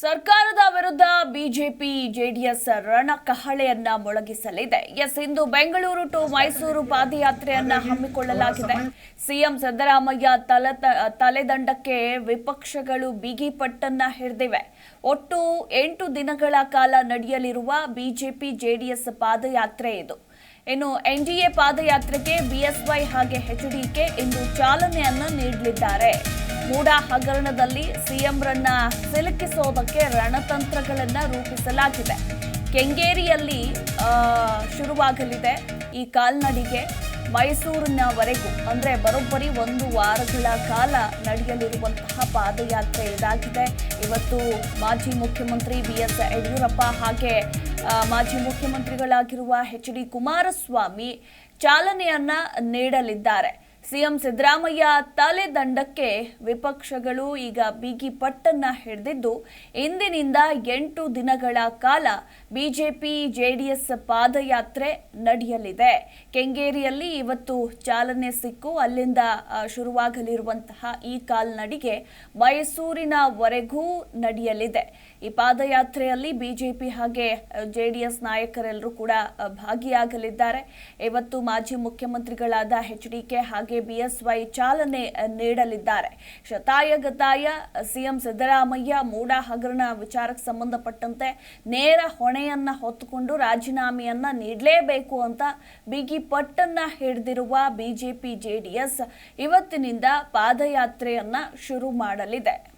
ಸರ್ಕಾರದ ವಿರುದ್ಧ BJP JDS ರಣಕಹಳೆಯನ್ನ ಮೊಳಗಿಸಲಿದೆ. ಎಸ್, ಇಂದು ಬೆಂಗಳೂರು ಟು ಮೈಸೂರು ಪಾದಯಾತ್ರೆಯನ್ನ ಹಮ್ಮಿಕೊಳ್ಳಲಾಗಿದೆ. ಸಿಎಂ ಸಿದ್ದರಾಮಯ್ಯ ತಲೆ ತಲೆದಂಡಕ್ಕೆ ವಿಪಕ್ಷಗಳು ಬಿಗಿಪಟ್ಟನ್ನ ಹಿಡಿದಿವೆ. ಒಟ್ಟು ಎಂಟು ದಿನಗಳ ಕಾಲ ನಡೆಯಲಿರುವ ಬಿಜೆಪಿ ಜೆಡಿಎಸ್ ಪಾದಯಾತ್ರೆ ಇದು. ಇನ್ನು ಎನ್ಡಿಎ ಪಾದಯಾತ್ರೆಗೆ ಬಿಎಸ್ವೈ ಹಾಗೆ ಎಚ್ಡಿಕೆ ಇಂದು ಚಾಲನೆಯನ್ನು ನೀಡಲಿದ್ದಾರೆ. ಮೂಡಾ ಹಗರಣದಲ್ಲಿ ಸಿಎಂರನ್ನ ಸಿಲುಕಿಸೋದಕ್ಕೆ ರಣತಂತ್ರಗಳನ್ನ ರೂಪಿಸಲಾಗಿದೆ. ಕೆಂಗೇರಿಯಲ್ಲಿ ಶುರುವಾಗಲಿದೆ ಈ ಕಾಲ್ನಡಿಗೆ ಮೈಸೂರಿನವರೆಗೂ. ಅಂದರೆ ಬರೋಬ್ಬರಿ ಒಂದು ವಾರಗಳ ಕಾಲ ನಡೆಯಲಿರುವಂತಹ ಪಾದಯಾತ್ರೆ ಇದಾಗಿದೆ. ಇವತ್ತು ಮಾಜಿ ಮುಖ್ಯಮಂತ್ರಿ ಬಿ ಎಸ್ ಯಡಿಯೂರಪ್ಪ ಹಾಗೆ ಮಾಜಿ ಮುಖ್ಯಮಂತ್ರಿಗಳಾಗಿರುವ ಎಚ್ ಡಿ ಕುಮಾರಸ್ವಾಮಿ ಚಾಲನೆಯನ್ನ ನೀಡಲಿದ್ದಾರೆ. ಸಿಎಂ ಸಿದ್ದರಾಮಯ್ಯ ತಲೆದಂಡಕ್ಕೆ ವಿಪಕ್ಷಗಳು ಈಗ ಬಿಗಿ ಪಟ್ಟನ್ನ ಹಿಡಿದಿದ್ದು, ಇಂದಿನಿಂದ ಎಂಟು ದಿನಗಳ ಕಾಲ ಬಿಜೆಪಿ, ಜೆಡಿಎಸ್ ಪಾದಯಾತ್ರೆ ನಡೆಯಲಿದೆ. ಕೆಂಗೇರಿಯಲ್ಲಿ ಇವತ್ತು ಚಾಲನೆ ಸಿಕ್ಕು. ಅಲ್ಲಿಂದ ಶುರುವಾಗಲಿರುವಂತಹ ಈ ಕಾಲ್ನಡಿಗೆ ಮೈಸೂರಿನವರೆಗೂ ನಡೆಯಲಿದೆ. ಈ ಪಾದಯಾತ್ರೆಯಲ್ಲಿ ಬಿಜೆಪಿ ಹಾಗೆ ಜೆಡಿಎಸ್ ನಾಯಕರೆಲ್ಲರೂ ಕೂಡ ಭಾಗಿಯಾಗಲಿದ್ದಾರೆ. ಇವತ್ತು ಮಾಜಿ ಮುಖ್ಯಮಂತ್ರಿಗಳಾದ ಎಚ್ ಡಿಕೆ ಹಾಗೆ ಬಿಎಸ್ವೈ ಚಾಲನೆ ನೀಡಲಿದ್ದಾರೆ. ಶತಾಯ ಗತಾಯ, ಸಿಎಂ ಸಿದ್ದರಾಮಯ್ಯ ಮೂಡ ಹಗರಣ ವಿಚಾರಕ್ಕೆ ಸಂಬಂಧಪಟ್ಟಂತೆ ನೇರ ಹೊಣೆಯನ್ನ ಹೊತ್ತುಕೊಂಡು ರಾಜೀನಾಮೆಯನ್ನ ನೀಡಲೇಬೇಕು ಅಂತ ಬಿಗಿ ಪಟ್ಟನ್ನ ಹಿಡಿದಿರುವ ಬಿಜೆಪಿ ಜೆಡಿಎಸ್ ಇವತ್ತಿನಿಂದ ಪಾದಯಾತ್ರೆಯನ್ನ ಶುರು ಮಾಡಲಿದೆ.